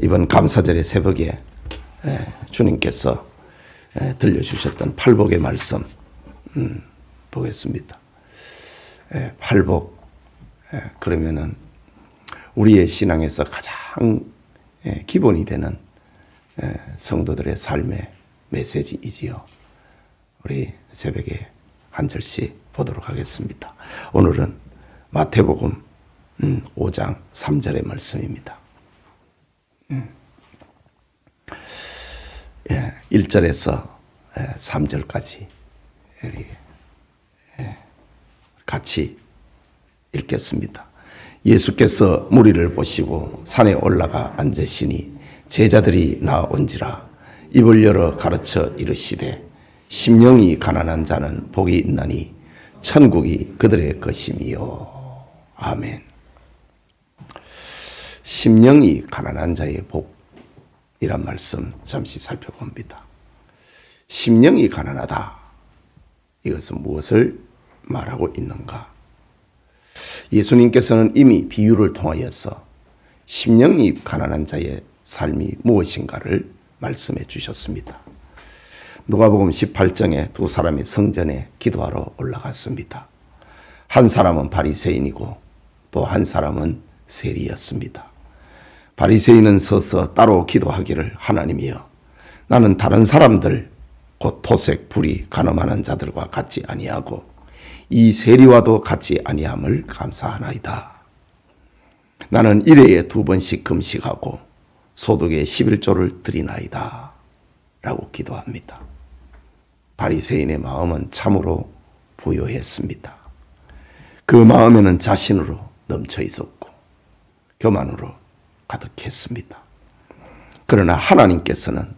이번 감사절의 새벽에 에, 주님께서 에, 들려주셨던 팔복의 말씀 음, 보겠습니다. 에, 팔복 에, 그러면은 우리의 신앙에서 가장 에, 기본이 되는 에, 성도들의 삶의 메시지이지요. 우리 새벽에 한 절씩 보도록 하겠습니다. 오늘은 마태복음 음, 5장 3절의 말씀입니다. 예, 1절에서 3절까지 예, 같이 읽겠습니다. 예수께서 무리를 보시고 산에 올라가 앉으시니 제자들이 나온지라 입을 열어 가르쳐 이르시되 심령이 가난한 자는 복이 있나니 천국이 그들의 것임이요. 아멘. 심령이 가난한 자의 복이란 말씀 잠시 살펴봅니다. 심령이 가난하다. 이것은 무엇을 말하고 있는가? 예수님께서는 이미 비유를 통하여서 심령이 가난한 자의 삶이 무엇인가를 말씀해 주셨습니다. 누가복음 18장에 두 사람이 성전에 기도하러 올라갔습니다. 한 사람은 바리새인이고 또 한 사람은 세리였습니다. 바리새인은 서서 따로 기도하기를 하나님이여 나는 다른 사람들 곧 토색 불이 가늠하는 자들과 같지 아니하고 이 세리와도 같지 아니함을 감사하나이다. 나는 일회에 두 번씩 금식하고 소득의 11조를 드리나이다. 라고 기도합니다. 바리새인의 마음은 참으로 부요했습니다. 그 마음에는 자신으로 넘쳐 있었고 교만으로 가득했습니다. 그러나 하나님께서는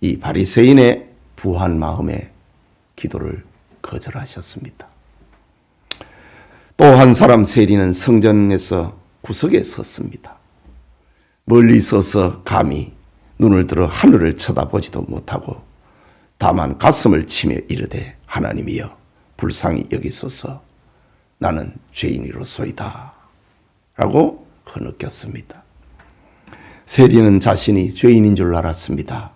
이 바리새인의 부한 마음의 기도를 거절하셨습니다. 또 한 사람 세리는 성전에서 구석에 섰습니다. 멀리 서서 감히 눈을 들어 하늘을 쳐다보지도 못하고 다만 가슴을 치며 이르되 하나님이여 불쌍히 여기소서 나는 죄인이로소이다 라고 흐느꼈습니다. 세리는 자신이 죄인인 줄 알았습니다.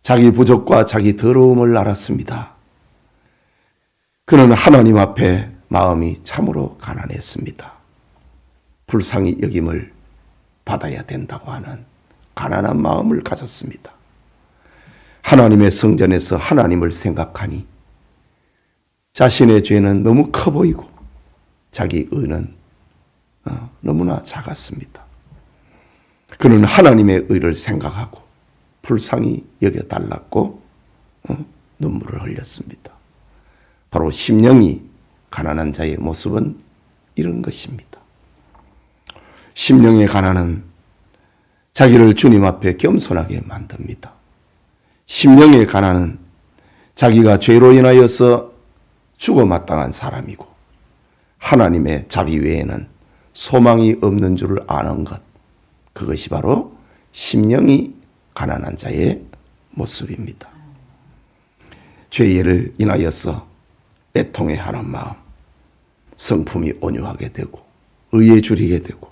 자기 부족과 자기 더러움을 알았습니다. 그는 하나님 앞에 마음이 참으로 가난했습니다. 불쌍히 여김을 받아야 된다고 하는 가난한 마음을 가졌습니다. 하나님의 성전에서 하나님을 생각하니 자신의 죄는 너무 커 보이고 자기 의는 어, 너무나 작았습니다. 그는 하나님의 의를 생각하고 불쌍히 여겨달랐고 어, 눈물을 흘렸습니다. 바로 심령이 가난한 자의 모습은 이런 것입니다. 심령의 가난은 자기를 주님 앞에 겸손하게 만듭니다. 심령의 가난은 자기가 죄로 인하여서 죽어 마땅한 사람이고 하나님의 자비 외에는 소망이 없는 줄을 아는 것. 그것이 바로 심령이 가난한 자의 모습입니다. 죄를 인하여서 애통해 하는 마음, 성품이 온유하게 되고 의에 줄이게 되고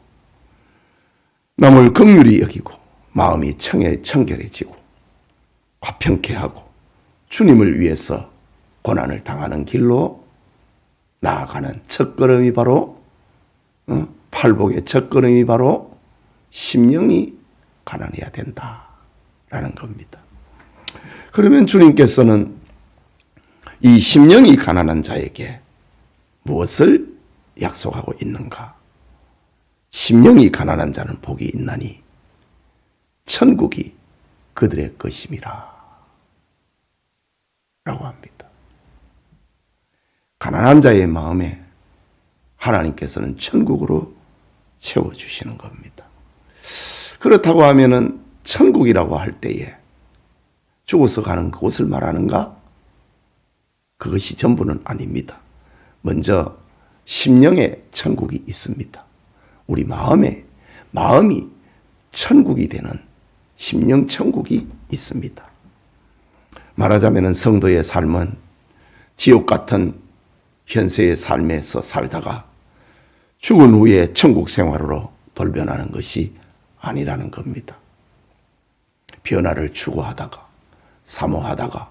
남을 긍휼히 여기고 마음이 청해 청결해지고 화평케 하고 주님을 위해서 고난을 당하는 길로 나아가는 첫걸음이 바로 어? 팔복의 첫걸음이 바로 심령이 가난해야 된다라는 겁니다. 그러면 주님께서는 이 심령이 가난한 자에게 무엇을 약속하고 있는가? 심령이 가난한 자는 복이 있나니 천국이 그들의 것임이라. 라고 합니다. 가난한 자의 마음에 하나님께서는 천국으로 채워주시는 겁니다. 그렇다고 하면은 천국이라고 할 때에 죽어서 가는 그곳을 말하는가? 그것이 전부는 아닙니다. 먼저 심령에 천국이 있습니다. 우리 마음에 마음이 천국이 되는 심령 천국이 있습니다. 말하자면 성도의 삶은 지옥 같은 현세의 삶에서 살다가 죽은 후에 천국 생활으로 돌변하는 것이 아니라는 겁니다. 변화를 추구하다가 사모하다가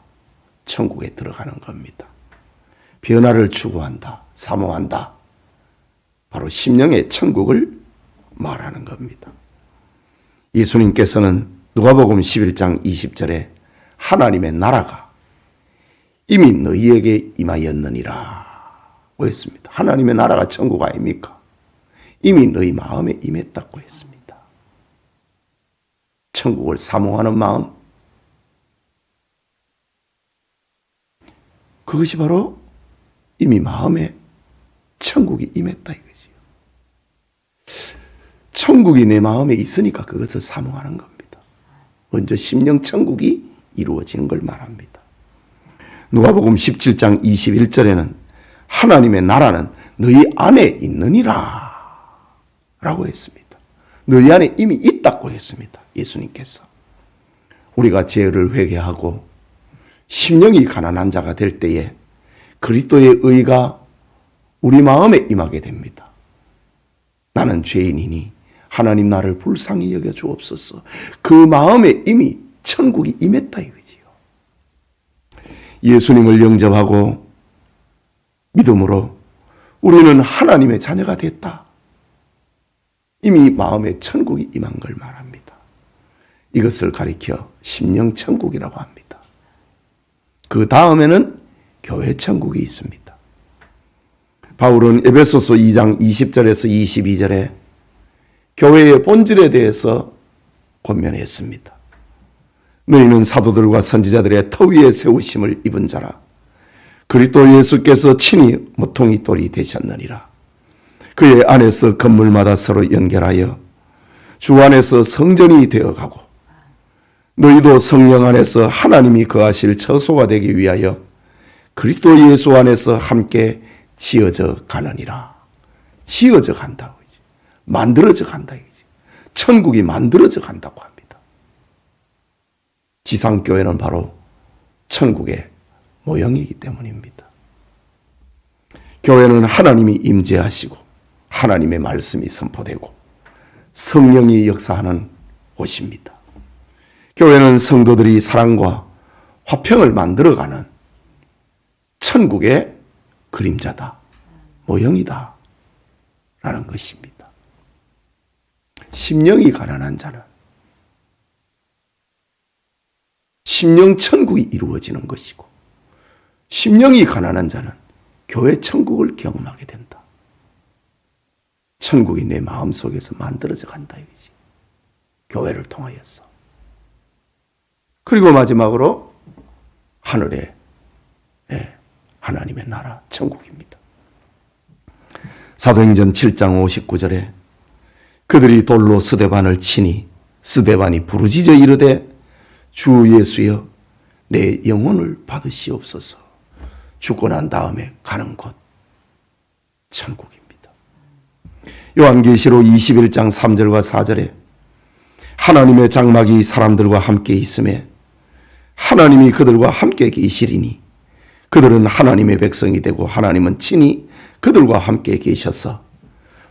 천국에 들어가는 겁니다. 변화를 추구한다, 사모한다. 바로 심령의 천국을 말하는 겁니다. 예수님께서는 누가복음 11장 20절에 하나님의 나라가 이미 너희에게 임하였느니라 고 했습니다. 하나님의 나라가 천국 아닙니까? 이미 너희 마음에 임했다고 했습니다. 천국을 사모하는 마음 그것이 바로 이미 마음에 천국이 임했다 이거지요. 천국이 내 마음에 있으니까 그것을 사모하는 겁니다. 먼저 심령 천국이 이루어지는 걸 말합니다. 누가복음 17장 21절에는 하나님의 나라는 너희 안에 있느니라 라고 했습니다. 너희 안에 이미 있다고 했습니다. 예수님께서. 우리가 죄를 회개하고 심령이 가난한 자가 될 때에 그리스도의 의가 우리 마음에 임하게 됩니다. 나는 죄인이니 하나님 나를 불쌍히 여겨 주옵소서. 그 마음에 이미 천국이 임했다 이거지요. 예수님을 영접하고 믿음으로 우리는 하나님의 자녀가 됐다. 이미 마음에 천국이 임한 걸 말합니다. 이것을 가리켜 심령 천국이라고 합니다. 그 다음에는 교회 천국이 있습니다. 바울은 에베소서 2장 20절에서 22절에 교회의 본질에 대해서 권면했습니다. 너희는 사도들과 선지자들의 터 위에 세우심을 입은 자라. 그리스도 예수께서 친히 모퉁이 돌이 되셨느니라. 그의 안에서 건물마다 서로 연결하여 주 안에서 성전이 되어가고 너희도 성령 안에서 하나님이 거하실 처소가 되기 위하여 그리스도 예수 안에서 함께 지어져 가느니라. 지어져 간다고. 만들어져 간다. 천국이 만들어져 간다고 합니다. 지상교회는 바로 천국의 모형이기 때문입니다. 교회는 하나님이 임재하시고 하나님의 말씀이 선포되고 성령이 역사하는 곳입니다. 교회는 성도들이 사랑과 화평을 만들어가는 천국의 그림자다, 모형이다, 라는 것입니다. 심령이 가난한 자는 심령 천국이 이루어지는 것이고, 심령이 가난한 자는 교회 천국을 경험하게 된다. 천국이 내 마음 속에서 만들어져 간다 이거지. 교회를 통하여서. 그리고 마지막으로 하늘에 예, 하나님의 나라 천국입니다. 사도행전 7장 59절에 그들이 돌로 스데반을 치니 스데반이 부르짖어 이르되 주 예수여 내 영혼을 받으시옵소서. 죽고 난 다음에 가는 곳 천국입니다. 요한계시록 21장 3절과 4절에 하나님의 장막이 사람들과 함께 있음에 하나님이 그들과 함께 계시리니 그들은 하나님의 백성이 되고 하나님은 친히 그들과 함께 계셔서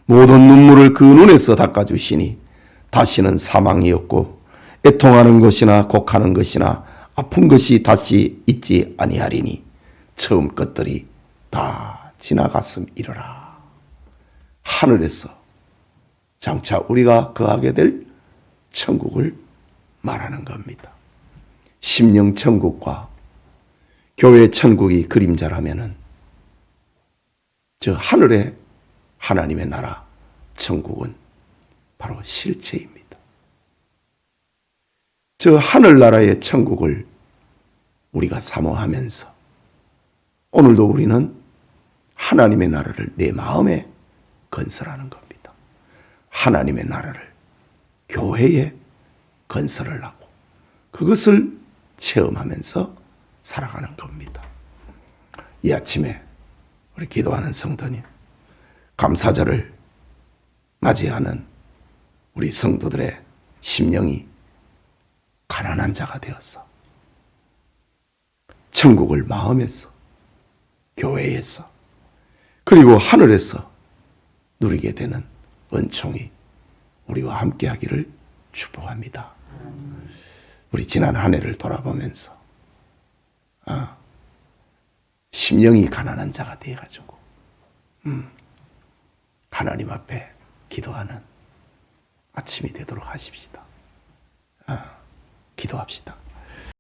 모든 눈물을 그 눈에서 닦아주시니 다시는 사망이 없고 애통하는 것이나 곡하는 것이나 아픈 것이 다시 있지 아니하리니 처음 것들이 다 지나갔음 이러라. 하늘에서 장차 우리가 거하게 될 천국을 말하는 겁니다. 심령 천국과 교회 천국이 그림자라면은 저 하늘의 하나님의 나라 천국은 바로 실체입니다. 저 하늘 나라의 천국을 우리가 사모하면서 오늘도 우리는 하나님의 나라를 내 마음에 건설하는 겁니다. 하나님의 나라를 교회에 건설을 하고 그것을 체험하면서 살아가는 겁니다. 이 아침에 우리 기도하는 성도님, 감사절을 맞이하는 우리 성도들의 심령이 가난한 자가 되었어. 천국을 마음에서, 교회에서, 그리고 하늘에서 누리게 되는 은총이 우리와 함께 하기를 축복합니다. 우리 지난 한 해를 돌아보면서 아, 심령이 가난한 자가 되어 가지고 음, 하나님 앞에 기도하는 아침이 되도록 하십시다. 아, 기도합시다.